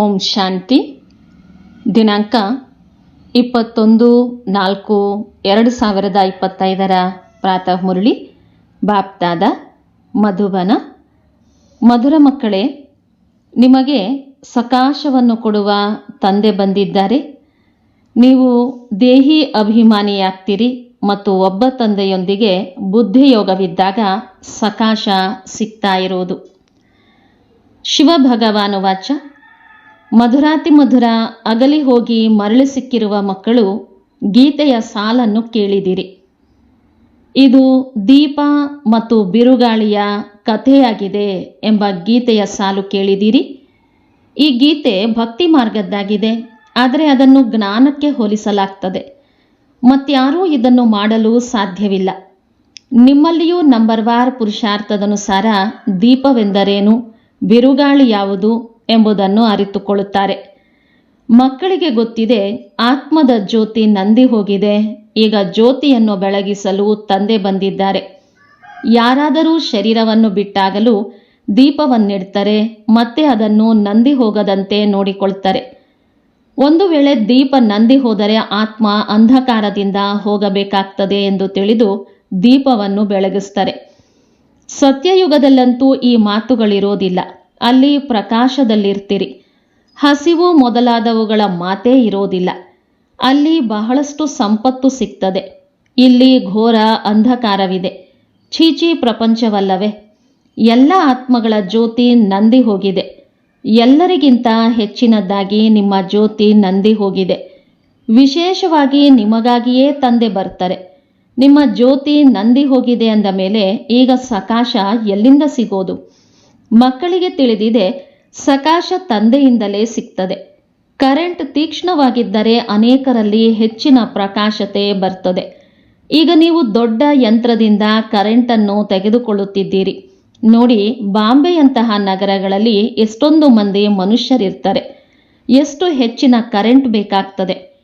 ಓಂ ಶಾಂತಿ. ದಿನಾಂಕ ಇಪ್ಪತ್ತೊಂದು ನಾಲ್ಕು ಎರಡು ಸಾವಿರದ ಇಪ್ಪತ್ತೈದರ ಪ್ರಾತಃ ಮುರಳಿ. ಬಾಪ್ತಾದ ಮಧುಬನ ಮಧುರ ಮಕ್ಕಳೇ, ನಿಮಗೆ ಸಕಾಶವನ್ನು ಕೊಡುವ ತಂದೆ ಬಂದಿದ್ದಾರೆ. ನೀವು ದೇಹಿ ಅಭಿಮಾನಿಯಾಗ್ತೀರಿ ಮತ್ತು ಒಬ್ಬ ತಂದೆಯೊಂದಿಗೆ ಬುದ್ಧಿಯೋಗವಿದ್ದಾಗ ಸಕಾಶ ಸಿಗ್ತಾ ಇರುವುದು. ಶಿವ ಭಗವಾನು ವಾಚ ಮಧುರಾತಿ ಮಧುರ ಅಗಲಿ ಹೋಗಿ ಮರಳಿ ಸಿಕ್ಕಿರುವ ಮಕ್ಕಳು ಗೀತೆಯ ಸಾಲನ್ನು ಕೇಳಿದಿರಿ. ಇದು ದೀಪ ಮತ್ತು ಬಿರುಗಾಳಿಯ ಕಥೆಯಾಗಿದೆ ಎಂಬ ಗೀತೆಯ ಸಾಲು ಕೇಳಿದಿರಿ. ಈ ಗೀತೆ ಭಕ್ತಿ ಮಾರ್ಗದ್ದಾಗಿದೆ, ಆದರೆ ಅದನ್ನು ಜ್ಞಾನಕ್ಕೆ ಹೋಲಿಸಲಾಗ್ತದೆ. ಮತ್ಯಾರೂ ಇದನ್ನು ಮಾಡಲು ಸಾಧ್ಯವಿಲ್ಲ. ನಿಮ್ಮಲ್ಲಿಯೂ ನಂಬರ್ ವಾರ್ ಪುರುಷಾರ್ಥದನುಸಾರ ದೀಪವೆಂದರೇನು? ಬಿರುಗಾಳಿ ಯಾವುದು? ಎಂಬುದನ್ನು ಅರಿತುಕೊಳ್ಳುತ್ತಾರೆ. ಮಕ್ಕಳಿಗೆ ಗೊತ್ತಿದೆ, ಆತ್ಮದ ಜ್ಯೋತಿ ನಂದಿ ಹೋಗಿದೆ. ಈಗ ಜ್ಯೋತಿಯನ್ನು ಬೆಳಗಿಸಲು ತಂದೆ ಬಂದಿದ್ದಾರೆ. ಯಾರಾದರೂ ಶರೀರವನ್ನು ಬಿಟ್ಟಾಗಲೂ ದೀಪವನ್ನಿಡ್ತಾರೆ, ಮತ್ತೆ ಅದನ್ನು ನಂದಿ ಹೋಗದಂತೆ ನೋಡಿಕೊಳ್ತಾರೆ. ಒಂದು ವೇಳೆ ದೀಪ ನಂದಿ ಹೋದರೆ ಆತ್ಮ ಅಂಧಕಾರದಿಂದ ಹೋಗಬೇಕಾಗ್ತದೆ ಎಂದು ತಿಳಿದು ದೀಪವನ್ನು ಬೆಳಗಿಸ್ತಾರೆ. ಸತ್ಯಯುಗದಲ್ಲಂತೂ ಈ ಮಾತುಗಳಿರೋದಿಲ್ಲ. ಅಲ್ಲಿ ಪ್ರಕಾಶದಲ್ಲಿರ್ತೀರಿ. ಹಸಿವು ಮೊದಲಾದವುಗಳ ಮಾತೇ ಇರೋದಿಲ್ಲ. ಅಲ್ಲಿ ಬಹಳಷ್ಟು ಸಂಪತ್ತು ಸಿಗ್ತದೆ. ಇಲ್ಲಿ ಘೋರ ಅಂಧಕಾರವಿದೆ. ಚೀಚಿ ಪ್ರಪಂಚವಲ್ಲವೇ? ಎಲ್ಲ ಆತ್ಮಗಳ ಜ್ಯೋತಿ ನಂದಿ ಹೋಗಿದೆ. ಎಲ್ಲರಿಗಿಂತ ಹೆಚ್ಚಿನದ್ದಾಗಿ ನಿಮ್ಮ ಜ್ಯೋತಿ ನಂದಿ ಹೋಗಿದೆ. ವಿಶೇಷವಾಗಿ ನಿಮಗಾಗಿಯೇ ತಂದೆ ಬರ್ತಾರೆ. ನಿಮ್ಮ ಜ್ಯೋತಿ ನಂದಿ ಹೋಗಿದೆ ಅಂದ ಮೇಲೆ ಈಗ ಸಕಾಶ ಎಲ್ಲಿಂದ ಸಿಗೋದು? ಮಕ್ಕಳಿಗೆ ತಿಳಿದಿದೆ, ಸಕಾಶ ತಂದೆಯಿಂದಲೇ ಸಿಗ್ತದೆ. ಕರೆಂಟ್ ತೀಕ್ಷ್ಣವಾಗಿದ್ದರೆ ಅನೇಕರಲ್ಲಿ ಹೆಚ್ಚಿನ ಪ್ರಕಾಶತೆ ಬರ್ತದೆ. ಈಗ ನೀವು ದೊಡ್ಡ ಯಂತ್ರದಿಂದ ಕರೆಂಟನ್ನು ತೆಗೆದುಕೊಳ್ಳುತ್ತಿದ್ದೀರಿ. ನೋಡಿ, ಬಾಂಬೆಯಂತಹ ನಗರಗಳಲ್ಲಿ ಎಷ್ಟೊಂದು ಮಂದಿ ಮನುಷ್ಯರಿರ್ತಾರೆ. ಎಷ್ಟು ಹೆಚ್ಚಿನ ಕರೆಂಟ್ ಬೇಕಾಗ್ತದೆ?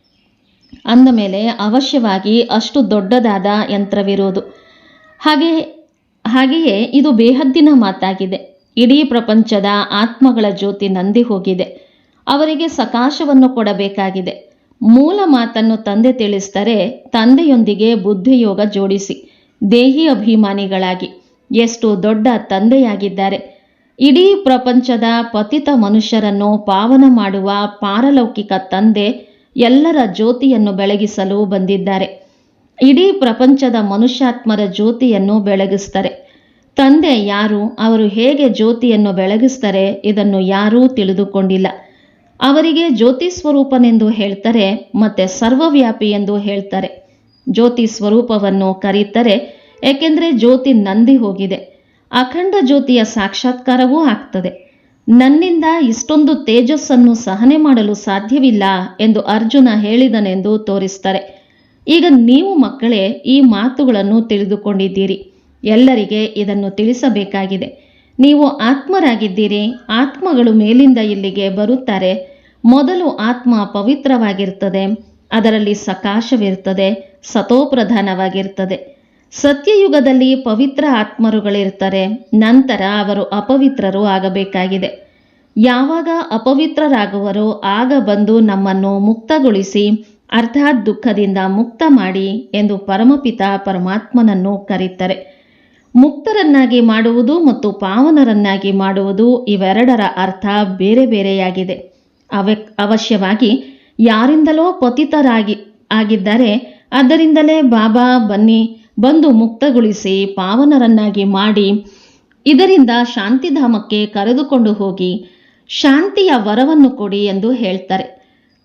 ಅಂದ ಮೇಲೆ ಅವಶ್ಯವಾಗಿ ಅಷ್ಟು ದೊಡ್ಡದಾದ ಯಂತ್ರವಿರೋದು ಹಾಗೆ, ಹಾಗೆಯೇ ಇದು ಬೇಹದ್ದಿನ ಮಾತಾಗಿದೆ. ಇಡೀ ಪ್ರಪಂಚದ ಆತ್ಮಗಳ ಜ್ಯೋತಿ ನಂದಿ ಹೋಗಿದೆ. ಅವರಿಗೆ ಸಕಾಶವನ್ನು ಕೊಡಬೇಕಾಗಿದೆ. ಮೂಲ ಮಾತನ್ನು ತಂದೆ ತಿಳಿಸ್ತಾರೆ ತಂದೆಯೊಂದಿಗೆ ಬುದ್ಧಿಯೋಗ ಜೋಡಿಸಿ. ದೇಹಿ ಅಭಿಮಾನಿಗಳಾಗಿ ಎಷ್ಟು ದೊಡ್ಡ ತಂದೆಯಾಗಿದ್ದಾರೆ. ಇಡೀ ಪ್ರಪಂಚದ ಪತಿತ ಮನುಷ್ಯರನ್ನು ಪಾವನ ಮಾಡುವ ಪಾರಲೌಕಿಕ ತಂದೆ ಎಲ್ಲರ ಜ್ಯೋತಿಯನ್ನು ಬೆಳಗಿಸಲು ಬಂದಿದ್ದಾರೆ. ಇಡೀ ಪ್ರಪಂಚದ ಮನುಷ್ಯಾತ್ಮರ ಜ್ಯೋತಿಯನ್ನು ಬೆಳಗಿಸ್ತಾರೆ. ತಂದೆ ಯಾರು, ಅವರು ಹೇಗೆ ಜ್ಯೋತಿಯನ್ನು ಬೆಳಗಿಸ್ತಾರೆ, ಇದನ್ನು ಯಾರೂ ತಿಳಿದುಕೊಂಡಿಲ್ಲ. ಅವರಿಗೆ ಜ್ಯೋತಿ ಸ್ವರೂಪನೆಂದು ಹೇಳ್ತಾರೆ, ಮತ್ತೆ ಸರ್ವವ್ಯಾಪಿ ಎಂದು ಹೇಳ್ತಾರೆ. ಜ್ಯೋತಿ ಸ್ವರೂಪವನ್ನು ಕರೀತಾರೆ, ಏಕೆಂದರೆ ಜ್ಯೋತಿ ನಂದಿ ಹೋಗಿದೆ. ಅಖಂಡ ಜ್ಯೋತಿಯ ಸಾಕ್ಷಾತ್ಕಾರವೂ ಆಗ್ತದೆ. ನನ್ನಿಂದ ಇಷ್ಟೊಂದು ತೇಜಸ್ಸನ್ನು ಸಹನೆ ಮಾಡಲು ಸಾಧ್ಯವಿಲ್ಲ ಎಂದು ಅರ್ಜುನ ಹೇಳಿದನೆಂದು ತೋರಿಸ್ತಾರೆ. ಈಗ ನೀವು ಮಕ್ಕಳೇ, ಈ ಮಾತುಗಳನ್ನು ತಿಳಿದುಕೊಂಡಿದ್ದೀರಿ. ಎಲ್ಲರಿಗೆ ಇದನ್ನು ತಿಳಿಸಬೇಕಾಗಿದೆ. ನೀವು ಆತ್ಮರಾಗಿದ್ದೀರಿ, ಆತ್ಮಗಳು ಮೇಲಿಂದ ಇಲ್ಲಿಗೆ ಬರುತ್ತಾರೆ. ಮೊದಲು ಆತ್ಮ ಪವಿತ್ರವಾಗಿರ್ತದೆ, ಅದರಲ್ಲಿ ಸಕಾಶವಿರ್ತದೆ ಸತೋಪ್ರಧಾನವಾಗಿರ್ತದೆ. ಸತ್ಯಯುಗದಲ್ಲಿ ಪವಿತ್ರ ಆತ್ಮರುಗಳಿರ್ತಾರೆ ನಂತರ ಅವರು ಅಪವಿತ್ರರು ಆಗಬೇಕಾಗಿದೆ. ಯಾವಾಗ ಅಪವಿತ್ರರಾಗುವರು ಆಗ ಬಂದು ನಮ್ಮನ್ನು ಮುಕ್ತಗೊಳಿಸಿ ಅರ್ಥಾತ್ ದುಃಖದಿಂದ ಮುಕ್ತ ಮಾಡಿ ಎಂದು ಪರಮಪಿತ ಪರಮಾತ್ಮನನ್ನು ಕರೀತಾರೆ ಮುಕ್ತರನ್ನಾಗಿ ಮಾಡುವುದು ಮತ್ತು ಪಾವನರನ್ನಾಗಿ ಮಾಡುವುದು ಇವೆರಡರ ಅರ್ಥ ಬೇರೆ ಬೇರೆಯಾಗಿದೆ. ಅವ ಅವಶ್ಯವಾಗಿ ಯಾರಿಂದಲೋ ಪತಿತರಾಗಿ ಆಗಿದ್ದರೆ ಅದರಿಂದಲೇ ಬಾಬಾ ಬನ್ನಿ ಬಂದು ಮುಕ್ತಗೊಳಿಸಿ ಪಾವನರನ್ನಾಗಿ ಮಾಡಿ ಇದರಿಂದ ಶಾಂತಿಧಾಮಕ್ಕೆ ಕರೆದುಕೊಂಡು ಹೋಗಿ ಶಾಂತಿಯ ವರವನ್ನು ಕೊಡಿ ಎಂದು ಹೇಳ್ತಾರೆ.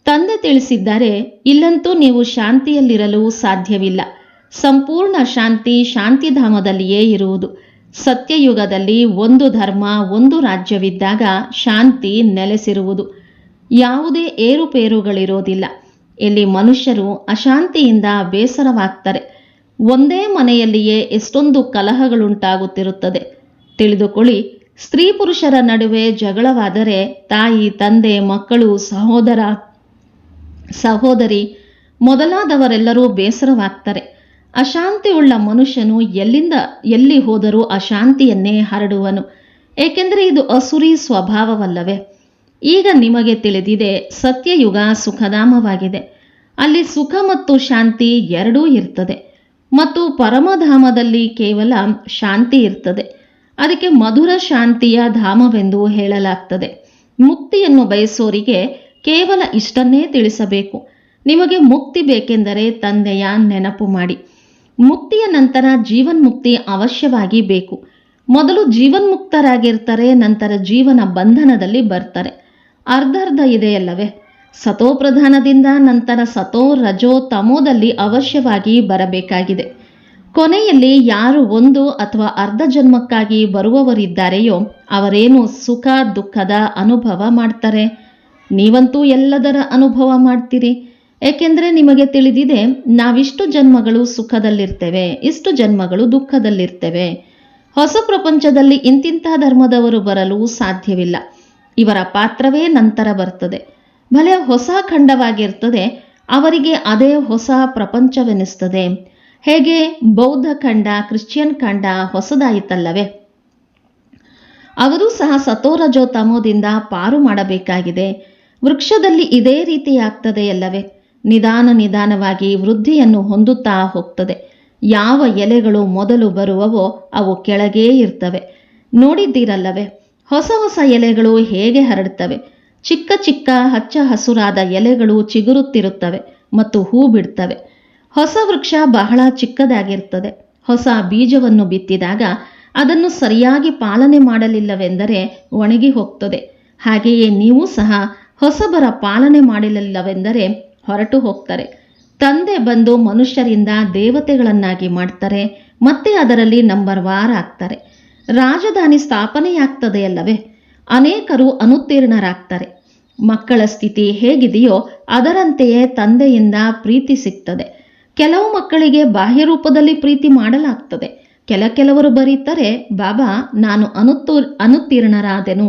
ತಂದೆ ತಿಳಿಸಿದ್ದಾರೆ, ಇಲ್ಲಂತೂ ನೀವು ಶಾಂತಿಯಲ್ಲಿರಲು ಸಾಧ್ಯವಿಲ್ಲ. ಸಂಪೂರ್ಣ ಶಾಂತಿ ಶಾಂತಿಧಾಮದಲ್ಲಿಯೇ ಇರುವುದು. ಸತ್ಯಯುಗದಲ್ಲಿ ಒಂದು ಧರ್ಮ, ಒಂದು ರಾಜ್ಯವಿದ್ದಾಗ ಶಾಂತಿ ನೆಲೆಸಿರುವುದು. ಯಾವುದೇ ಏರುಪೇರುಗಳಿರೋದಿಲ್ಲ. ಇಲ್ಲಿ ಮನುಷ್ಯರು ಅಶಾಂತಿಯಿಂದ ಬೇಸರವಾಗ್ತಾರೆ. ಒಂದೇ ಮನೆಯಲ್ಲಿಯೇ ಎಷ್ಟೊಂದು ಕಲಹಗಳುಂಟಾಗುತ್ತಿರುತ್ತದೆ. ತಿಳಿದುಕೊಳ್ಳಿ, ಸ್ತ್ರೀ ಪುರುಷರ ನಡುವೆ ಜಗಳವಾದರೆ ತಾಯಿ, ತಂದೆ, ಮಕ್ಕಳು, ಸಹೋದರ, ಸಹೋದರಿ ಮೊದಲಾದವರೆಲ್ಲರೂ ಬೇಸರವಾಗ್ತಾರೆ. ಅಶಾಂತಿಯುಳ್ಳ ಮನುಷ್ಯನು ಎಲ್ಲಿಂದ ಎಲ್ಲಿ ಹೋದರೂ ಅಶಾಂತಿಯನ್ನೇ ಹರಡುವನು. ಏಕೆಂದರೆ ಇದು ಅಸುರಿ ಸ್ವಭಾವವಲ್ಲವೇ? ಈಗ ನಿಮಗೆ ತಿಳಿದಿದೆ, ಸತ್ಯಯುಗ ಸುಖಧಾಮವಾಗಿದೆ. ಅಲ್ಲಿ ಸುಖ ಮತ್ತು ಶಾಂತಿ ಎರಡೂ ಇರ್ತದೆ. ಮತ್ತು ಪರಮಧಾಮದಲ್ಲಿ ಕೇವಲ ಶಾಂತಿ ಇರ್ತದೆ. ಅದಕ್ಕೆ ಮಧುರ ಶಾಂತಿಯ ಧಾಮವೆಂದು ಹೇಳಲಾಗ್ತದೆ. ಮುಕ್ತಿಯನ್ನು ಬಯಸೋರಿಗೆ ಕೇವಲ ಇಷ್ಟನ್ನೇ ತಿಳಿಸಬೇಕು. ನಿಮಗೆ ಮುಕ್ತಿ ಬೇಕೆಂದರೆ ತಂದೆಯ ನೆನಪು ಮಾಡಿ. ಮುಕ್ತಿಯ ನಂತರ ಜೀವನ್ಮುಕ್ತಿ ಅವಶ್ಯವಾಗಿ ಬೇಕು. ಮೊದಲು ಜೀವನ್ಮುಕ್ತರಾಗಿರ್ತಾರೆ, ನಂತರ ಜೀವನ ಬಂಧನದಲ್ಲಿ ಬರ್ತಾರೆ. ಅರ್ಧರ್ಧ ಇದೆಯಲ್ಲವೇ? ಸತೋ ಪ್ರಧಾನದಿಂದ ನಂತರ ಸತೋ ರಜೋ ತಮೋದಲ್ಲಿ ಅವಶ್ಯವಾಗಿ ಬರಬೇಕಾಗಿದೆ. ಕೊನೆಯಲ್ಲಿ ಯಾರು ಒಂದು ಅಥವಾ ಅರ್ಧ ಜನ್ಮಕ್ಕಾಗಿ ಬರುವವರಿದ್ದಾರೆಯೋ ಅವರೇನು ಸುಖ, ದುಃಖದ ಅನುಭವ ಮಾಡ್ತಾರೆ? ನೀವಂತೂ ಎಲ್ಲದರ ಅನುಭವ ಮಾಡ್ತೀರಿ. ಏಕೆಂದರೆ ನಿಮಗೆ ತಿಳಿದಿದೆ, ನಾವಿಷ್ಟು ಜನ್ಮಗಳು ಸುಖದಲ್ಲಿರ್ತೇವೆ, ಇಷ್ಟು ಜನ್ಮಗಳು ದುಃಖದಲ್ಲಿರ್ತೇವೆ. ಹೊಸ ಪ್ರಪಂಚದಲ್ಲಿ ಇಂತಿಂಥ ಧರ್ಮದವರು ಬರಲು ಸಾಧ್ಯವಿಲ್ಲ. ಇವರ ಪಾತ್ರವೇ ನಂತರ ಬರ್ತದೆ. ಭಲೆ ಹೊಸ ಖಂಡವಾಗಿರ್ತದೆ, ಅವರಿಗೆ ಅದೇ ಹೊಸ ಪ್ರಪಂಚವೆನಿಸ್ತದೆ. ಹೇಗೆ? ಬೌದ್ಧ ಖಂಡ, ಕ್ರಿಶ್ಚಿಯನ್ ಖಂಡ ಹೊಸದಾಯಿತಲ್ಲವೇ? ಅವರು ಸಹ ಸತೋರಜೋ ತಮೋದಿಂದ ಪಾರು ಮಾಡಬೇಕಾಗಿದೆ. ವೃಕ್ಷದಲ್ಲಿ ಇದೇ ರೀತಿಯಾಗ್ತದೆ ಅಲ್ಲವೇ ನಿಧಾನ ನಿಧಾನವಾಗಿ ವೃದ್ಧಿಯನ್ನು ಹೊಂದುತ್ತಾ ಹೋಗ್ತದೆ. ಯಾವ ಎಲೆಗಳು ಮೊದಲು ಬರುವವೋ ಅವು ಕೆಳಗೇ ಇರ್ತವೆ. ನೋಡಿದ್ದೀರಲ್ಲವೇ, ಹೊಸ ಹೊಸ ಎಲೆಗಳು ಹೇಗೆ ಹರಡ್ತವೆ. ಚಿಕ್ಕ ಚಿಕ್ಕ ಹಚ್ಚ ಹಸುರಾದ ಎಲೆಗಳು ಚಿಗುರುತ್ತಿರುತ್ತವೆ ಮತ್ತು ಹೂ ಬಿಡ್ತವೆ. ಹೊಸ ವೃಕ್ಷ ಬಹಳ ಚಿಕ್ಕದಾಗಿರ್ತದೆ. ಹೊಸ ಬೀಜವನ್ನು ಬಿತ್ತಿದಾಗ ಅದನ್ನು ಸರಿಯಾಗಿ ಪಾಲನೆ ಮಾಡಲಿಲ್ಲವೆಂದರೆ ಒಣಗಿ ಹೋಗ್ತದೆ. ಹಾಗೆಯೇ ನೀವು ಸಹ ಹೊಸಬರ ಪಾಲನೆ ಮಾಡಲಿಲ್ಲವೆಂದರೆ ಹೊರಟು ಹೋಗ್ತಾರೆ. ತಂದೆ ಬಂದು ಮನುಷ್ಯರಿಂದ ದೇವತೆಗಳನ್ನಾಗಿ ಮಾಡ್ತಾರೆ, ಮತ್ತೆ ಅದರಲ್ಲಿ ನಂಬರ್ ವಾರ್ ಆಗ್ತಾರೆ. ರಾಜಧಾನಿ ಸ್ಥಾಪನೆಯಾಗ್ತದೆಯಲ್ಲವೇ ಅನೇಕರು ಅನುತ್ತೀರ್ಣರಾಗ್ತಾರೆ. ಮಕ್ಕಳ ಸ್ಥಿತಿ ಹೇಗಿದೆಯೋ ಅದರಂತೆಯೇ ತಂದೆಯಿಂದ ಪ್ರೀತಿ ಸಿಗ್ತದೆ. ಕೆಲವು ಮಕ್ಕಳಿಗೆ ಬಾಹ್ಯ ರೂಪದಲ್ಲಿ ಪ್ರೀತಿ ಮಾಡಲಾಗ್ತದೆ. ಕೆಲ ಕೆಲವರು ಬರೀತಾರೆ, ಬಾಬಾ, ನಾನು ಅನುತ್ತೂ, ಅನುತ್ತೀರ್ಣರಾದೆನು,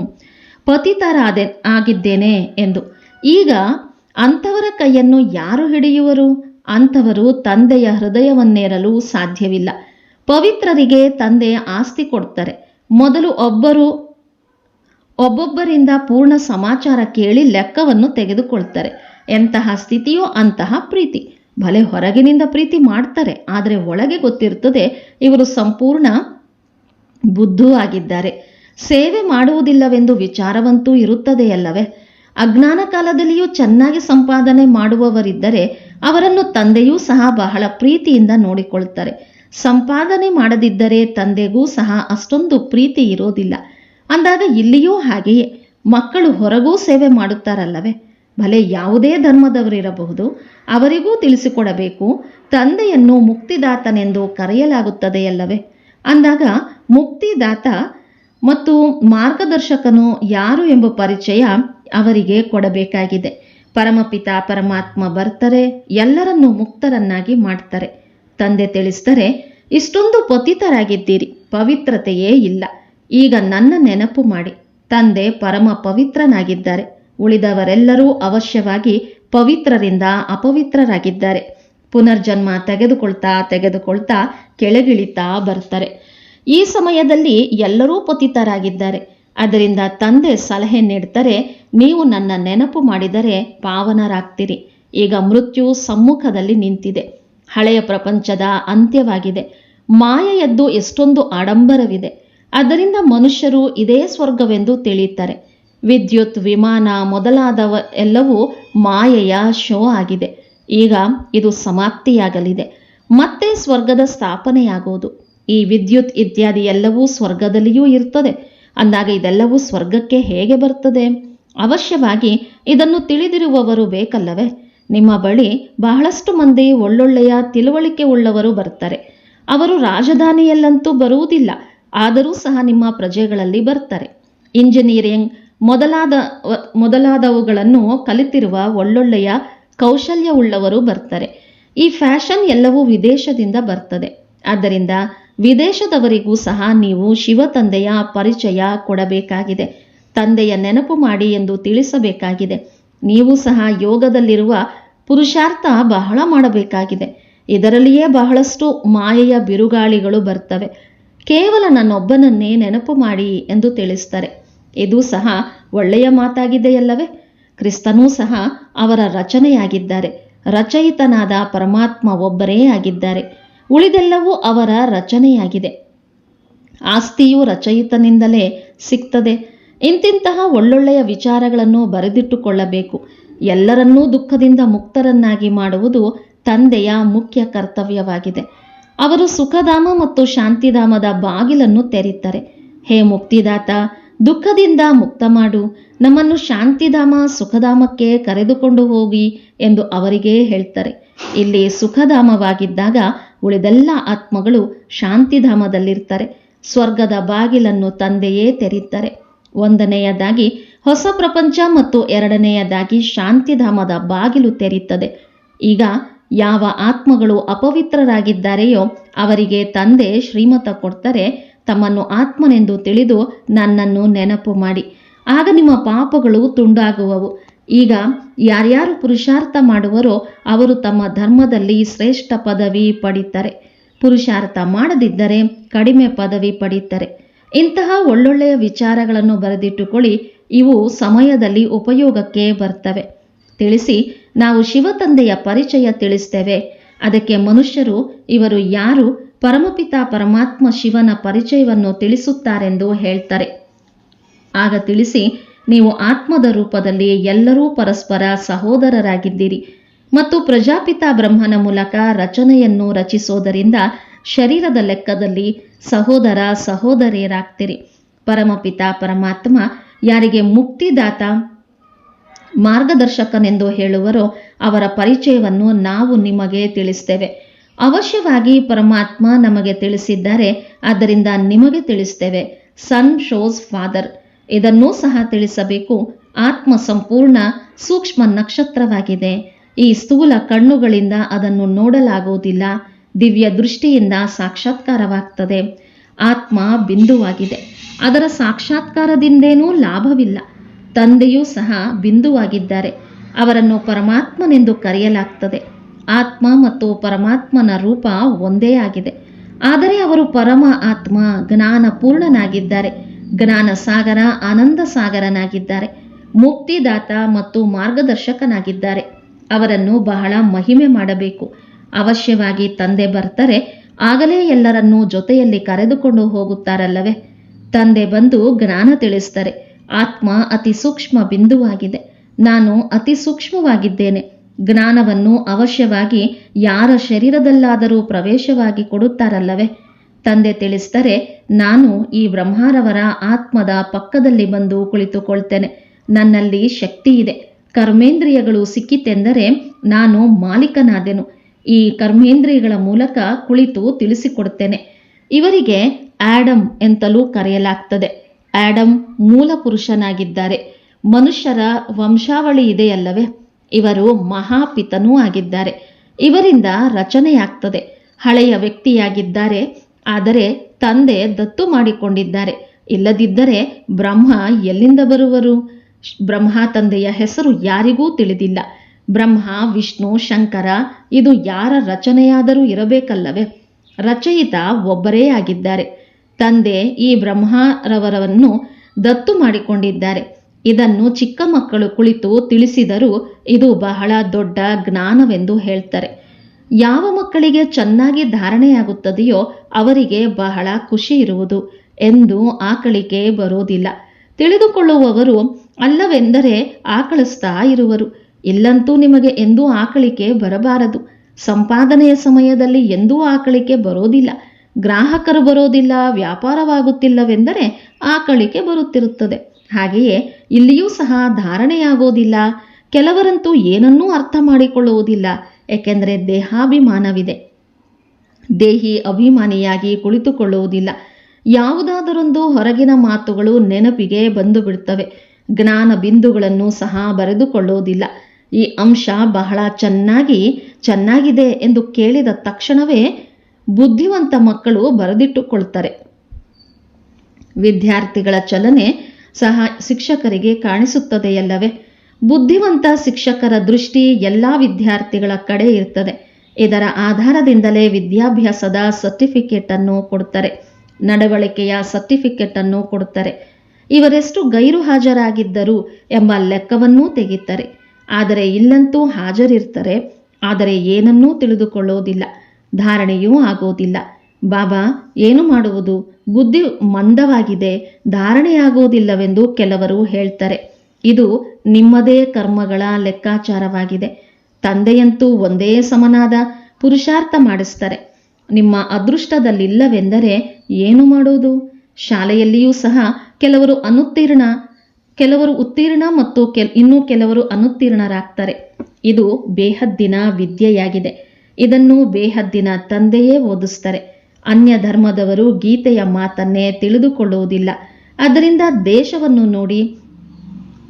ಪತಿತರಾದೆ, ಆಗಿದ್ದೇನೆ ಎಂದು. ಈಗ ಅಂಥವರ ಕೈಯನ್ನು ಯಾರು ಹಿಡಿಯುವರು? ಅಂಥವರು ತಂದೆಯ ಹೃದಯವನ್ನೇರಲು ಸಾಧ್ಯವಿಲ್ಲ. ಪವಿತ್ರರಿಗೆ ತಂದೆ ಆಸ್ತಿ ಕೊಡ್ತಾರೆ. ಮೊದಲು ಒಬ್ಬರು, ಒಬ್ಬೊಬ್ಬರಿಂದ ಪೂರ್ಣ ಸಮಾಚಾರ ಕೇಳಿ ಲೆಕ್ಕವನ್ನು ತೆಗೆದುಕೊಳ್ತಾರೆ. ಎಂತಹ ಸ್ಥಿತಿಯೋ ಅಂತಹ ಪ್ರೀತಿ. ಭಲೆ ಹೊರಗಿನಿಂದ ಪ್ರೀತಿ ಮಾಡ್ತಾರೆ. ಆದರೆ ಒಳಗೆ ಗೊತ್ತಿರುತ್ತದೆ, ಇವರು ಸಂಪೂರ್ಣ ಬುದ್ಧೂ ಆಗಿದ್ದಾರೆ. ಸೇವೆ ಮಾಡುವುದಿಲ್ಲವೆಂದು ವಿಚಾರವಂತೂ ಇರುತ್ತದೆಯಲ್ಲವೇ? ಅಜ್ಞಾನ ಕಾಲದಲ್ಲಿಯೂ ಚೆನ್ನಾಗಿ ಸಂಪಾದನೆ ಮಾಡುವವರಿದ್ದರೆ ಅವರನ್ನು ತಂದೆಯೂ ಸಹ ಬಹಳ ಪ್ರೀತಿಯಿಂದ ನೋಡಿಕೊಳ್ಳುತ್ತಾರೆ. ಸಂಪಾದನೆ ಮಾಡದಿದ್ದರೆ ತಂದೆಗೂ ಸಹ ಅಷ್ಟೊಂದು ಪ್ರೀತಿ ಇರೋದಿಲ್ಲ. ಅಂದಾಗ ಇಲ್ಲಿಯೂ ಹಾಗೆಯೇ. ಮಕ್ಕಳು ಹೊರಗೂ ಸೇವೆ ಮಾಡುತ್ತಾರಲ್ಲವೇ? ಭಲೆ ಯಾವುದೇ ಧರ್ಮದವರಿರಬಹುದು. ಅವರಿಗೂ ತಿಳಿಸಿಕೊಡಬೇಕು. ತಂದೆಯನ್ನು ಮುಕ್ತಿದಾತನೆಂದು ಕರೆಯಲಾಗುತ್ತದೆಯಲ್ಲವೇ ಅಂದಾಗ ಮುಕ್ತಿದಾತ ಮತ್ತು ಮಾರ್ಗದರ್ಶಕನು ಯಾರು ಎಂಬ ಪರಿಚಯ ಅವರಿಗೆ ಕೊಡಬೇಕಾಗಿದೆ. ಪರಮಪಿತ, ಪರಮಾತ್ಮ ಬರ್ತಾರೆ, ಎಲ್ಲರನ್ನೂ ಮುಕ್ತರನ್ನಾಗಿ ಮಾಡ್ತಾರೆ. ತಂದೆ ತಿಳಿಸ್ತಾರೆ ಇಷ್ಟೊಂದು ಪತಿತರಾಗಿದ್ದೀರಿ, ಪವಿತ್ರತೆಯೇ ಇಲ್ಲ. ಈಗ ನನ್ನ ನೆನಪು ಮಾಡಿ. ತಂದೆ ಪರಮ ಪವಿತ್ರನಾಗಿದ್ದಾರೆ. ಉಳಿದವರೆಲ್ಲರೂ ಅವಶ್ಯವಾಗಿ ಪವಿತ್ರರಿಂದ ಅಪವಿತ್ರರಾಗಿದ್ದಾರೆ. ಪುನರ್ಜನ್ಮ ತೆಗೆದುಕೊಳ್ತಾ ತೆಗೆದುಕೊಳ್ತಾ ಕೆಳಗಿಳಿತಾ ಬರ್ತಾರೆ. ಈ ಸಮಯದಲ್ಲಿ ಎಲ್ಲರೂ ಪತಿತರಾಗಿದ್ದಾರೆ. ಅದರಿಂದ ತಂದೆ ಸಲಹೆ ನೀಡ್ತಾರೆ, ನೀವು ನನ್ನ ನೆನಪು ಮಾಡಿದರೆ ಪಾವನರಾಗ್ತೀರಿ. ಈಗ ಮೃತ್ಯು ಸಮ್ಮುಖದಲ್ಲಿ ನಿಂತಿದೆ. ಹಳೆಯ ಪ್ರಪಂಚದ ಅಂತ್ಯವಾಗಿದೆ. ಮಾಯೆಯದ್ದು ಎಷ್ಟೊಂದು ಆಡಂಬರವಿದೆ. ಅದರಿಂದ ಮನುಷ್ಯರು ಇದೇ ಸ್ವರ್ಗವೆಂದು ತಿಳಿಯುತ್ತಾರೆ. ವಿದ್ಯುತ್, ವಿಮಾನ ಮೊದಲಾದವ ಎಲ್ಲವೂ ಮಾಯೆಯ ಶೋ ಆಗಿದೆ. ಈಗ ಇದು ಸಮಾಪ್ತಿಯಾಗಲಿದೆ. ಮತ್ತೆ ಸ್ವರ್ಗದ ಸ್ಥಾಪನೆಯಾಗುವುದು ಈ ವಿದ್ಯುತ್ ಇತ್ಯಾದಿ ಎಲ್ಲವೂ ಸ್ವರ್ಗದಲ್ಲಿಯೂ ಇರ್ತದೆ. ಅಂದಾಗ ಇದೆಲ್ಲವೂ ಸ್ವರ್ಗಕ್ಕೆ ಹೇಗೆ ಬರ್ತದೆ ಅವಶ್ಯವಾಗಿ ಇದನ್ನು ತಿಳಿದಿರುವವರು ಬೇಕಲ್ಲವೇ? ನಿಮ್ಮ ಬಳಿ ಬಹಳಷ್ಟು ಮಂದಿ ಒಳ್ಳೊಳ್ಳೆಯ ತಿಳುವಳಿಕೆ ಉಳ್ಳವರು ಬರ್ತಾರೆ ಅವರು ರಾಜಧಾನಿಯಲ್ಲಂತೂ ಬರುವುದಿಲ್ಲ, ಆದರೂ ಸಹ ನಿಮ್ಮ ಪ್ರಜೆಗಳಲ್ಲಿ ಬರ್ತಾರೆ ಇಂಜಿನಿಯರಿಂಗ್ ಮೊದಲಾದ, ಮೊದಲಾದವುಗಳನ್ನು ಕಲಿತಿರುವ ಒಳ್ಳೊಳ್ಳೆಯ ಕೌಶಲ್ಯ ಉಳ್ಳವರು ಬರ್ತಾರೆ ಈ ಫ್ಯಾಷನ್ ಎಲ್ಲವೂ ವಿದೇಶದಿಂದ ಬರ್ತದೆ. ಆದ್ದರಿಂದ ವಿದೇಶದವರಿಗೂ ಸಹ ನೀವು ಶಿವ ತಂದೆಯ ಪರಿಚಯ ಕೊಡಬೇಕಾಗಿದೆ. ತಂದೆಯ ನೆನಪು ಮಾಡಿ ಎಂದು ತಿಳಿಸಬೇಕಾಗಿದೆ. ನೀವು ಸಹ ಯೋಗದಲ್ಲಿರುವ ಪುರುಷಾರ್ಥ ಬಹಳ ಮಾಡಬೇಕಾಗಿದೆ. ಇದರಲ್ಲಿಯೇ ಬಹಳಷ್ಟು ಮಾಯೆಯ ಬಿರುಗಾಳಿಗಳು ಬರ್ತವೆ. ಕೇವಲ ನನ್ನೊಬ್ಬನನ್ನೇ ನೆನಪು ಮಾಡಿ ಎಂದು ತಿಳಿಸ್ತಾರೆ. ಇದು ಸಹ ಒಳ್ಳೆಯ ಮಾತಾಗಿದೆಯಲ್ಲವೇ? ಕ್ರಿಸ್ತನೂ ಸಹ ಅವರ ರಚನೆಯಾಗಿದ್ದಾರೆ. ರಚಯಿತನಾದ ಪರಮಾತ್ಮ ಒಬ್ಬರೇ ಆಗಿದ್ದಾರೆ. ಉಳಿದೆಲ್ಲವೂ ಅವರ ರಚನೆಯಾಗಿದೆ. ಆಸ್ತಿಯು ರಚಯಿತನಿಂದಲೇ ಸಿಗ್ತದೆ. ಇಂತಿಂತಹ ಒಳ್ಳೊಳ್ಳೆಯ ವಿಚಾರಗಳನ್ನು ಬರೆದಿಟ್ಟುಕೊಳ್ಳಬೇಕು. ಎಲ್ಲರನ್ನೂ ದುಃಖದಿಂದ ಮುಕ್ತರನ್ನಾಗಿ ಮಾಡುವುದು ತಂದೆಯ ಮುಖ್ಯ ಕರ್ತವ್ಯವಾಗಿದೆ. ಅವರು ಸುಖಧಾಮ ಮತ್ತು ಶಾಂತಿಧಾಮದ ಬಾಗಿಲನ್ನು ತೆರೀತಾರೆ ಹೇ ಮುಕ್ತಿದಾತ, ದುಃಖದಿಂದ ಮುಕ್ತ ಮಾಡು. ನಮ್ಮನ್ನು ಶಾಂತಿಧಾಮ, ಸುಖಧಾಮಕ್ಕೆ ಕರೆದುಕೊಂಡು ಹೋಗಿ ಎಂದು ಅವರಿಗೆ ಹೇಳ್ತಾರೆ. ಇಲ್ಲಿ ಸುಖಧಾಮವಾಗಿದ್ದಾಗ ಉಳಿದೆಲ್ಲ ಆತ್ಮಗಳು ಶಾಂತಿಧಾಮದಲ್ಲಿರ್ತಾರೆ ಸ್ವರ್ಗದ ಬಾಗಿಲನ್ನು ತಂದೆಯೇ ತೆರೀತಾರೆ ಒಂದನೆಯದಾಗಿ ಹೊಸ ಪ್ರಪಂಚ ಮತ್ತು ಎರಡನೆಯದಾಗಿ ಶಾಂತಿಧಾಮದ ಬಾಗಿಲು ತೆರೀತದೆ ಈಗ ಯಾವ ಆತ್ಮಗಳು ಅಪವಿತ್ರರಾಗಿದ್ದಾರೆಯೋ ಅವರಿಗೆ ತಂದೆ ಶ್ರೀಮತ ಕೊಡ್ತಾರೆ. ತಮ್ಮನ್ನು ಆತ್ಮನೆಂದು ತಿಳಿದು ನನ್ನನ್ನು ನೆನಪು ಮಾಡಿ. ಆಗ ನಿಮ್ಮ ಪಾಪಗಳು ತುಂಡಾಗುವವು. ಈಗ ಯಾರ್ಯಾರು ಪುರುಷಾರ್ಥ ಮಾಡುವರೋ ಅವರು ತಮ್ಮ ಧರ್ಮದಲ್ಲಿ ಶ್ರೇಷ್ಠ ಪದವಿ ಪಡೀತಾರೆ. ಪುರುಷಾರ್ಥ ಮಾಡದಿದ್ದರೆ ಕಡಿಮೆ ಪದವಿ ಪಡೀತಾರೆ. ಇಂತಹ ಒಳ್ಳೊಳ್ಳೆಯ ವಿಚಾರಗಳನ್ನು ಬರೆದಿಟ್ಟುಕೊಳ್ಳಿ, ಇವು ಸಮಯದಲ್ಲಿ ಉಪಯೋಗಕ್ಕೆ ಬರ್ತವೆ. ತಿಳಿಸಿ, ನಾವು ಶಿವತಂದೆಯ ಪರಿಚಯ ತಿಳಿಸ್ತೇವೆ. ಅದಕ್ಕೆ ಮನುಷ್ಯರು, ಇವರು ಯಾರು, ಪರಮಪಿತ ಪರಮಾತ್ಮ ಶಿವನ ಪರಿಚಯವನ್ನು ತಿಳಿಸುತ್ತಾರೆಂದು ಹೇಳ್ತಾರೆ. ಆಗ ತಿಳಿಸಿ ನೀವು ಆತ್ಮದ ರೂಪದಲ್ಲಿ ಎಲ್ಲರೂ ಪರಸ್ಪರ ಸಹೋದರರಾಗಿದ್ದೀರಿ. ಮತ್ತು ಪ್ರಜಾಪಿತ ಬ್ರಹ್ಮನ ಮೂಲಕ ರಚನೆಯನ್ನು ರಚಿಸೋದರಿಂದ ಶರೀರದ ಲೆಕ್ಕದಲ್ಲಿ ಸಹೋದರ ಸಹೋದರಿಯರಾಗ್ತೀರಿ. ಪರಮಪಿತ ಪರಮಾತ್ಮ ಯಾರಿಗೆ ಮುಕ್ತಿದಾತ, ಮಾರ್ಗದರ್ಶಕನೆಂದು ಹೇಳುವರೋ ಅವರ ಪರಿಚಯವನ್ನು ನಾವು ನಿಮಗೆ ತಿಳಿಸ್ತೇವೆ. ಅವಶ್ಯವಾಗಿ ಪರಮಾತ್ಮ ನಮಗೆ ತಿಳಿಸಿದ್ದಾರೆ, ಆದ್ದರಿಂದ ನಿಮಗೆ ತಿಳಿಸ್ತೇವೆ. ಸನ್ ಶೋಸ್ ಫಾದರ್ ಇದನ್ನೂ ಸಹ ತಿಳಿಸಬೇಕು. ಆತ್ಮ ಸಂಪೂರ್ಣ ಸೂಕ್ಷ್ಮ ನಕ್ಷತ್ರವಾಗಿದೆ. ಈ ಸ್ಥೂಲ ಕಣ್ಣುಗಳಿಂದ ಅದನ್ನು ನೋಡಲಾಗುವುದಿಲ್ಲ. ದಿವ್ಯ ದೃಷ್ಟಿಯಿಂದ ಸಾಕ್ಷಾತ್ಕಾರವಾಗ್ತದೆ. ಆತ್ಮ ಬಿಂದುವಾಗಿದೆ. ಅದರ ಸಾಕ್ಷಾತ್ಕಾರದಿಂದೇನೂ ಲಾಭವಿಲ್ಲ. ತಂದೆಯೂ ಸಹ ಬಿಂದುವಾಗಿದ್ದಾರೆ. ಅವರನ್ನು ಪರಮಾತ್ಮನೆಂದು ಕರೆಯಲಾಗ್ತದೆ. ಆತ್ಮ ಮತ್ತು ಪರಮಾತ್ಮನ ರೂಪ ಒಂದೇ ಆಗಿದೆ. ಆದರೆ ಅವರು ಪರಮ ಆತ್ಮ ಜ್ಞಾನ ಪೂರ್ಣನಾಗಿದ್ದಾರೆ ಜ್ಞಾನ ಸಾಗರ ಆನಂದ ಸಾಗರನಾಗಿದ್ದಾರೆ ಮುಕ್ತಿದಾತ ಮತ್ತು ಮಾರ್ಗದರ್ಶಕನಾಗಿದ್ದಾರೆ. ಅವರನ್ನು ಬಹಳ ಮಹಿಮೆ ಮಾಡಬೇಕು. ಅವಶ್ಯವಾಗಿ ತಂದೆ ಬರ್ತಾರೆ, ಆಗಲೇ ಎಲ್ಲರನ್ನೂ ಜೊತೆಯಲ್ಲಿ ಕರೆದುಕೊಂಡು ಹೋಗುತ್ತಾರಲ್ಲವೇ? ತಂದೆ ಬಂದು ಜ್ಞಾನ ತಿಳಿಸ್ತಾರೆ. ಆತ್ಮ ಅತಿ ಸೂಕ್ಷ್ಮ ಬಿಂದುವಾಗಿದೆ. ನಾನು ಅತಿ ಸೂಕ್ಷ್ಮವಾಗಿದ್ದೇನೆ. ಜ್ಞಾನವನ್ನು ಅವಶ್ಯವಾಗಿ ಯಾರ ಶರೀರದಲ್ಲಾದರೂ ಪ್ರವೇಶವಾಗಿ ಕೊಡುತ್ತಾರಲ್ಲವೇ? ತಂದೆ ತಿಳಿಸಿದರೆ, ನಾನು ಈ ಬ್ರಹ್ಮಾರವರ ಆತ್ಮದ ಪಕ್ಕದಲ್ಲಿ ಬಂದು ಕುಳಿತುಕೊಳ್ತೇನೆ. ನನ್ನಲ್ಲಿ ಶಕ್ತಿ ಇದೆ ಕರ್ಮೇಂದ್ರಿಯಗಳು ಸಿಕ್ಕಿತೆಂದರೆ ನಾನು ಮಾಲೀಕನಾದೆನು. ಈ ಕರ್ಮೇಂದ್ರಿಯಗಳ ಮೂಲಕ ಕುಳಿತು ತಿಳಿಸಿಕೊಡುತ್ತೇನೆ ಇವರಿಗೆ ಆಡಮ್ ಎಂತಲೂ ಕರೆಯಲಾಗ್ತದೆ. ಆಡಮ್ ಮೂಲ ಪುರುಷನಾಗಿದ್ದಾರೆ ಮನುಷ್ಯರ ವಂಶಾವಳಿ ಇದೆಯಲ್ಲವೇ? ಇವರು ಮಹಾಪಿತನೂ ಆಗಿದ್ದಾರೆ. ಇವರಿಂದ ರಚನೆಯಾಗ್ತದೆ. ಹಳೆಯ ವ್ಯಕ್ತಿಯಾಗಿದ್ದಾರೆ. ಆದರೆ ತಂದೆ ದತ್ತು ಮಾಡಿಕೊಂಡಿದ್ದಾರೆ. ಇಲ್ಲದಿದ್ದರೆ ಬ್ರಹ್ಮ ಎಲ್ಲಿಂದ ಬರುವರು? ಬ್ರಹ್ಮ ತಂದೆಯ ಹೆಸರು ಯಾರಿಗೂ ತಿಳಿದಿಲ್ಲ. ಬ್ರಹ್ಮ, ವಿಷ್ಣು, ಶಂಕರ, ಇದು ಯಾರ ರಚನೆಯಾದರೂ ಇರಬೇಕಲ್ಲವೇ? ರಚಯಿತ ಒಬ್ಬರೇ ಆಗಿದ್ದಾರೆ. ತಂದೆ ಈ ಬ್ರಹ್ಮರವರನ್ನು ದತ್ತು ಮಾಡಿಕೊಂಡಿದ್ದಾರೆ. ಇದನ್ನು ಚಿಕ್ಕ ಮಕ್ಕಳು ಕುಳಿತು ತಿಳಿಸಿದರೂ ಇದು ಬಹಳ ದೊಡ್ಡ ಜ್ಞಾನವೆಂದು ಹೇಳ್ತಾರೆ. ಯಾವ ಮಕ್ಕಳಿಗೆ ಚೆನ್ನಾಗಿ ಧಾರಣೆಯಾಗುತ್ತದೆಯೋ ಅವರಿಗೆ ಬಹಳ ಖುಷಿ ಇರುವುದು ಎಂದು ಆಕಳಿಕೆ ಬರೋದಿಲ್ಲ ತಿಳಿದುಕೊಳ್ಳುವವರು ಅಲ್ಲವೆಂದರೆ ಆಕಳಿಸ್ತಾ ಇರುವರು. ಇಲ್ಲಂತೂ ನಿಮಗೆ ಎಂದೂ ಆಕಳಿಕೆ ಬರಬಾರದು. ಸಂಪಾದನೆಯ ಸಮಯದಲ್ಲಿ ಎಂದೂ ಆಕಳಿಕೆ ಬರೋದಿಲ್ಲ. ಗ್ರಾಹಕರು ಬರೋದಿಲ್ಲ, ವ್ಯಾಪಾರವಾಗುತ್ತಿಲ್ಲವೆಂದರೆ ಆಕಳಿಕೆ ಬರುತ್ತಿರುತ್ತದೆ. ಹಾಗೆಯೇ ಇಲ್ಲಿಯೂ ಸಹ ಧಾರಣೆಯಾಗೋದಿಲ್ಲ. ಕೆಲವರಂತೂ ಏನನ್ನೂ ಅರ್ಥ ಮಾಡಿಕೊಳ್ಳುವುದಿಲ್ಲ, ಏಕೆಂದರೆ ದೇಹಾಭಿಮಾನವಿದೆ. ದೇಹಿ ಅಭಿಮಾನಿಯಾಗಿ ಕುಳಿತುಕೊಳ್ಳುವುದಿಲ್ಲ. ಯಾವುದಾದರೊಂದು ಹೊರಗಿನ ಮಾತುಗಳು ನೆನಪಿಗೆ ಬಂದು ಬಿಡುತ್ತವೆ ಜ್ಞಾನ ಬಿಂದುಗಳನ್ನು ಸಹ ಬರೆದುಕೊಳ್ಳುವುದಿಲ್ಲ. ಈ ಅಂಶ ಬಹಳ ಚೆನ್ನಾಗಿ, ಚೆನ್ನಾಗಿದೆ ಎಂದು ಕೇಳಿದ ತಕ್ಷಣವೇ ಬುದ್ಧಿವಂತ ಮಕ್ಕಳು ಬರೆದಿಟ್ಟುಕೊಳ್ತಾರೆ. ವಿದ್ಯಾರ್ಥಿಗಳ ಚಲನೆ ಸಹ ಶಿಕ್ಷಕರಿಗೆ ಕಾಣಿಸುತ್ತದೆಯಲ್ಲವೇ? ಬುದ್ಧಿವಂತ ಶಿಕ್ಷಕರ ದೃಷ್ಟಿ ಎಲ್ಲ ವಿದ್ಯಾರ್ಥಿಗಳ ಕಡೆ ಇರ್ತದೆ. ಇದರ ಆಧಾರದಿಂದಲೇ ವಿದ್ಯಾಭ್ಯಾಸದ ಸರ್ಟಿಫಿಕೇಟ್ ಅನ್ನು ಕೊಡ್ತಾರೆ. ನಡವಳಿಕೆಯ ಸರ್ಟಿಫಿಕೇಟ್ ಅನ್ನು ಕೊಡುತ್ತಾರೆ ಇವರೆಷ್ಟು ಗೈರು ಹಾಜರಾಗಿದ್ದರು ಎಂಬ ಲೆಕ್ಕವನ್ನೂ ತೆಗಿತಾರೆ. ಆದರೆ ಇಲ್ಲಂತೂ ಹಾಜರಿರ್ತಾರೆ. ಆದರೆ ಏನನ್ನೂ ತಿಳಿದುಕೊಳ್ಳೋದಿಲ್ಲ. ಧಾರಣೆಯೂ ಆಗೋದಿಲ್ಲ. ಬಾಬಾ, ಏನು ಮಾಡುವುದು? ಬುದ್ಧಿ ಮಂದವಾಗಿದೆ. ಧಾರಣೆಯಾಗೋದಿಲ್ಲವೆಂದು ಕೆಲವರು ಹೇಳ್ತಾರೆ. ಇದು ನಿಮ್ಮದೇ ಕರ್ಮಗಳ ಲೆಕ್ಕಾಚಾರವಾಗಿದೆ. ತಂದೆಯಂತೂ ಒಂದೇ ಸಮನಾದ ಪುರುಷಾರ್ಥ ಮಾಡಿಸ್ತಾರೆ. ನಿಮ್ಮ ಅದೃಷ್ಟದಲ್ಲಿಲ್ಲವೆಂದರೆ ಏನು ಮಾಡುವುದು ಶಾಲೆಯಲ್ಲಿಯೂ ಸಹ ಕೆಲವರು ಅನುತ್ತೀರ್ಣ, ಕೆಲವರು ಉತ್ತೀರ್ಣ ಮತ್ತು ಕೆಲ್, ಇನ್ನೂ ಕೆಲವರು ಅನುತ್ತೀರ್ಣರಾಗ್ತಾರೆ. ಇದು ಬೇಹದ್ದಿನ ವಿದ್ಯೆಯಾಗಿದೆ. ಇದನ್ನು ಬೇಹದ್ದಿನ ತಂದೆಯೇ ಓದಿಸ್ತಾರೆ. ಅನ್ಯ ಧರ್ಮದವರು ಗೀತೆಯ ಮಾತನ್ನೇ ತಿಳಿದುಕೊಳ್ಳುವುದಿಲ್ಲ. ಅದರಿಂದ ದೇಶವನ್ನು ನೋಡಿ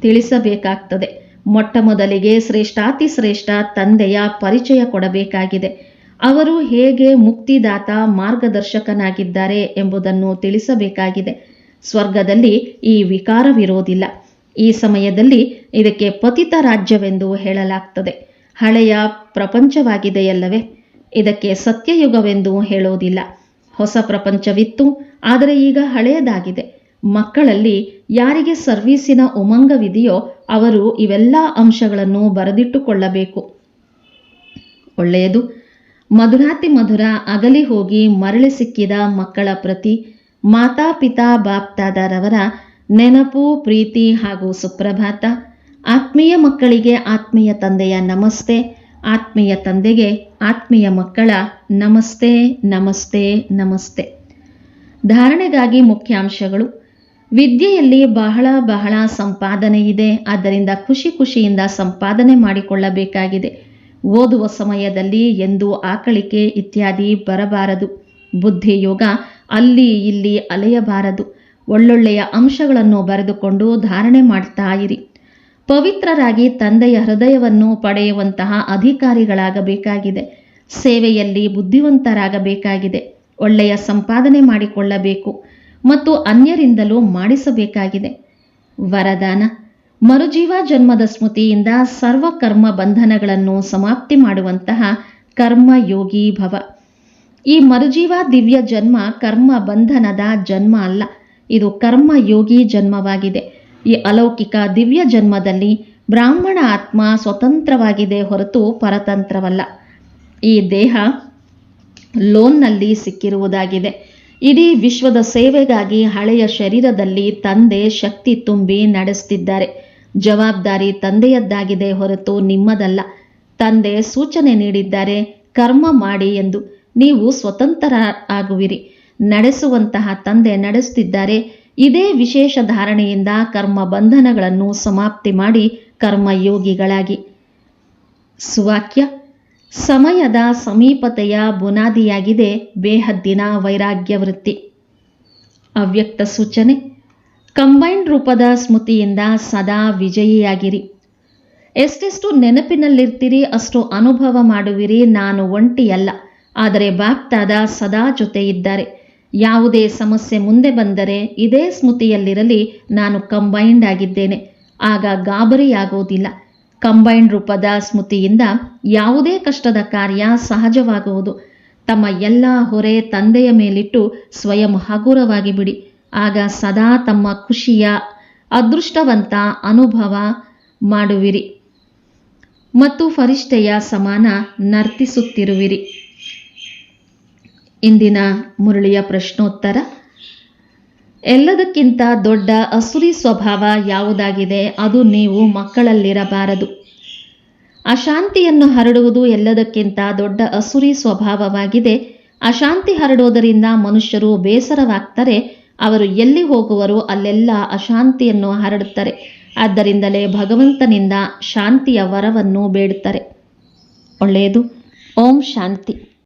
ತಿಳಿಸಬೇಕಾಗ್ತದೆ. ಮೊಟ್ಟ ಮೊದಲಿಗೆ ಶ್ರೇಷ್ಠಾತಿ ಶ್ರೇಷ್ಠ ತಂದೆಯ ಪರಿಚಯ ಕೊಡಬೇಕಾಗಿದೆ. ಅವರು ಹೇಗೆ ಮುಕ್ತಿದಾತ ಮಾರ್ಗದರ್ಶಕನಾಗಿದ್ದಾರೆ ಎಂಬುದನ್ನು ತಿಳಿಸಬೇಕಾಗಿದೆ. ಸ್ವರ್ಗದಲ್ಲಿ ಈ ವಿಕಾರವಿರೋದಿಲ್ಲ. ಈ ಸಮಯದಲ್ಲಿ ಇದಕ್ಕೆ ಪತಿತ ರಾಜ್ಯವೆಂದು ಹೇಳಲಾಗ್ತದೆ. ಹಳೆಯ ಪ್ರಪಂಚವಾಗಿದೆಯಲ್ಲವೇ? ಇದಕ್ಕೆ ಸತ್ಯಯುಗವೆಂದು ಹೇಳೋದಿಲ್ಲ. ಹೊಸ ಪ್ರಪಂಚವಿತ್ತು, ಆದರೆ ಈಗ ಹಳೆಯದಾಗಿದೆ. ಮಕ್ಕಳಲ್ಲಿ ಯಾರಿಗೆ ಸರ್ವೀಸಿನ ಉಮಂಗವಿದೆಯೋ ಅವರು ಇವೆಲ್ಲ ಅಂಶಗಳನ್ನು ಬರೆದಿಟ್ಟುಕೊಳ್ಳಬೇಕು. ಒಳ್ಳೆಯದು. ಮಧುರಾತಿ ಮಧುರ ಅಗಲಿ ಹೋಗಿ ಮರಳಿ ಸಿಕ್ಕಿದ ಮಕ್ಕಳ ಪ್ರತಿ ಮಾತಾಪಿತಾ ಬಾಪ್ತಾದರವರ ನೆನಪು, ಪ್ರೀತಿ ಹಾಗೂ ಸುಪ್ರಭಾತ. ಆತ್ಮೀಯ ಮಕ್ಕಳಿಗೆ ಆತ್ಮೀಯ ತಂದೆಯ ನಮಸ್ತೆ, ಆತ್ಮೀಯ ತಂದೆಗೆ ಆತ್ಮೀಯ ಮಕ್ಕಳ ನಮಸ್ತೆ ನಮಸ್ತೆ ನಮಸ್ತೆ. ಧಾರಣೆಗಾಗಿ ಮುಖ್ಯಾಂಶಗಳು. ವಿದ್ಯೆಯಲ್ಲಿ ಬಹಳ ಬಹಳ ಸಂಪಾದನೆ ಇದೆ. ಆದ್ದರಿಂದ ಖುಷಿ ಖುಷಿಯಿಂದ ಸಂಪಾದನೆ ಮಾಡಿಕೊಳ್ಳಬೇಕಾಗಿದೆ. ಓದುವ ಸಮಯದಲ್ಲಿ ಎಂದು ಆಕಳಿಕೆ ಇತ್ಯಾದಿ ಬರಬಾರದು. ಬುದ್ಧಿಯೋಗ ಅಲ್ಲಿ ಇಲ್ಲಿ ಅಲೆಯಬಾರದು. ಒಳ್ಳೊಳ್ಳೆಯ ಅಂಶಗಳನ್ನು ಬರೆದುಕೊಂಡು ಧಾರಣೆ ಮಾಡ್ತಾ ಇರಿ. ಪವಿತ್ರರಾಗಿ ತಂದೆಯ ಹೃದಯವನ್ನು ಪಡೆಯುವಂತಹ ಅಧಿಕಾರಿಗಳಾಗಬೇಕಾಗಿದೆ. ಸೇವೆಯಲ್ಲಿ ಬುದ್ಧಿವಂತರಾಗಬೇಕಾಗಿದೆ. ಒಳ್ಳೆಯ ಸಂಪಾದನೆ ಮಾಡಿಕೊಳ್ಳಬೇಕು. ಮತ್ತು ಅನ್ಯರಿಂದಲೂ ಮಾಡಿಸಬೇಕಾಗಿದೆ. ವರದಾನ. ಮರುಜೀವ ಜನ್ಮದ ಸ್ಮೃತಿಯಿಂದ ಸರ್ವ ಕರ್ಮ ಬಂಧನಗಳನ್ನು ಸಮಾಪ್ತಿ ಮಾಡುವಂತಹ ಕರ್ಮಯೋಗಿ ಭವ. ಈ ಮರುಜೀವ ದಿವ್ಯ ಜನ್ಮ ಕರ್ಮ ಬಂಧನದ ಜನ್ಮ ಅಲ್ಲ, ಇದು ಕರ್ಮಯೋಗಿ ಜನ್ಮವಾಗಿದೆ. ಈ ಅಲೌಕಿಕ ದಿವ್ಯ ಜನ್ಮದಲ್ಲಿ ಬ್ರಾಹ್ಮಣ ಆತ್ಮ ಸ್ವತಂತ್ರವಾಗಿದೆ ಹೊರತು ಪರತಂತ್ರವಲ್ಲ. ಈ ದೇಹ ಲೋನ್ನಲ್ಲಿ ಸಿಕ್ಕಿರುವುದಾಗಿದೆ. ಇಡೀ ವಿಶ್ವದ ಸೇವೆಗಾಗಿ ಹಳೆಯ ಶರೀರದಲ್ಲಿ ತಂದೆ ಶಕ್ತಿ ತುಂಬಿ ನಡೆಸ್ತಿದ್ದಾರೆ. ಜವಾಬ್ದಾರಿ ತಂದೆಯದ್ದಾಗಿದೆ ಹೊರತು ನಿಮ್ಮದಲ್ಲ. ತಂದೆ ಸೂಚನೆ ನೀಡಿದ್ದಾರೆ, ಕರ್ಮ ಮಾಡಿ ಎಂದು. ನೀವು ಸ್ವತಂತ್ರ ಆಗುವಿರಿ ನಡೆಸುವಂತಹ ತಂದೆ ನಡೆಸುತ್ತಿದ್ದಾರೆ ಇದೇ ವಿಶೇಷ ಧಾರಣೆಯಿಂದ ಕರ್ಮ ಬಂಧನಗಳನ್ನು ಸಮಾಪ್ತಿ ಮಾಡಿ ಕರ್ಮಯೋಗಿಗಳಾಗಿ ಸುವಾಕ್ಯ. ಸಮಯದ ಸಮೀಪತೆಯ ಬುನಾದಿಯಾಗಿದೆ ಬೇಹದ್ದಿನ ವೈರಾಗ್ಯ ವೃತ್ತಿ ಅವ್ಯಕ್ತ ಸೂಚನೆ, ಕಂಬೈನ್ಡ್ ರೂಪದ ಸ್ಮೃತಿಯಿಂದ ಸದಾ ವಿಜಯಿಯಾಗಿರಿ. ಎಷ್ಟೆಷ್ಟು ನೆನಪಿನಲ್ಲಿರ್ತೀರಿ ಅಷ್ಟು ಅನುಭವ ಮಾಡುವಿರಿ. ನಾನು ಒಂಟಿಯಲ್ಲ, ಆದರೆ ಬಾಪ್ತಾದ ಸದಾ ಜೊತೆ ಇದ್ದಾರೆ. ಯಾವುದೇ ಸಮಸ್ಯೆ ಮುಂದೆ ಬಂದರೆ ಇದೇ ಸ್ಮೃತಿಯಲ್ಲಿರಲಿ. ನಾನು ಕಂಬೈನ್ಡ್ ಆಗಿದ್ದೇನೆ. ಆಗ ಗಾಬರಿಯಾಗುವುದಿಲ್ಲ. ಕಂಬೈನ್ಡ್ ರೂಪದ ಸ್ಮೃತಿಯಿಂದ ಯಾವುದೇ ಕಷ್ಟದ ಕಾರ್ಯ ಸಹಜವಾಗುವುದು. ತಮ್ಮ ಎಲ್ಲ ಹೊರೆ ತಂದೆಯ ಮೇಲಿಟ್ಟು ಸ್ವಯಂ ಹಗುರವಾಗಿ ಬಿಡಿ. ಆಗ ಸದಾ ತಮ್ಮ ಖುಷಿಯ ಅದೃಷ್ಟವಂತ ಅನುಭವ ಮಾಡುವಿರಿ. ಮತ್ತು ಫರಿಷ್ಠೆಯ ಸಮಾನ ನರ್ತಿಸುತ್ತಿರುವಿರಿ. ಇಂದಿನ ಮುರಳಿಯ ಪ್ರಶ್ನೋತ್ತರ. ಎಲ್ಲದಕ್ಕಿಂತ ದೊಡ್ಡ ಅಸುರಿ ಸ್ವಭಾವ ಯಾವುದಾಗಿದೆ? ಅದು ನೀವು ಮಕ್ಕಳಲ್ಲಿರಬಾರದು. ಅಶಾಂತಿಯನ್ನು ಹರಡುವುದು ಎಲ್ಲದಕ್ಕಿಂತ ದೊಡ್ಡ ಅಸುರಿ ಸ್ವಭಾವವಾಗಿದೆ. ಅಶಾಂತಿ ಹರಡೋದರಿಂದ ಮನುಷ್ಯರು ಬೇಸರವಾಗ್ತಾರೆ. ಅವರು ಎಲ್ಲಿ ಹೋಗುವರೋ ಅಲ್ಲೆಲ್ಲ ಅಶಾಂತಿಯನ್ನು ಹರಡುತ್ತಾರೆ. ಆದ್ದರಿಂದಲೇ ಭಗವಂತನಿಂದ ಶಾಂತಿಯ ವರವನ್ನು ಬೇಡುತ್ತಾರೆ. ಒಳ್ಳೆಯದು. ಓಂ ಶಾಂತಿ.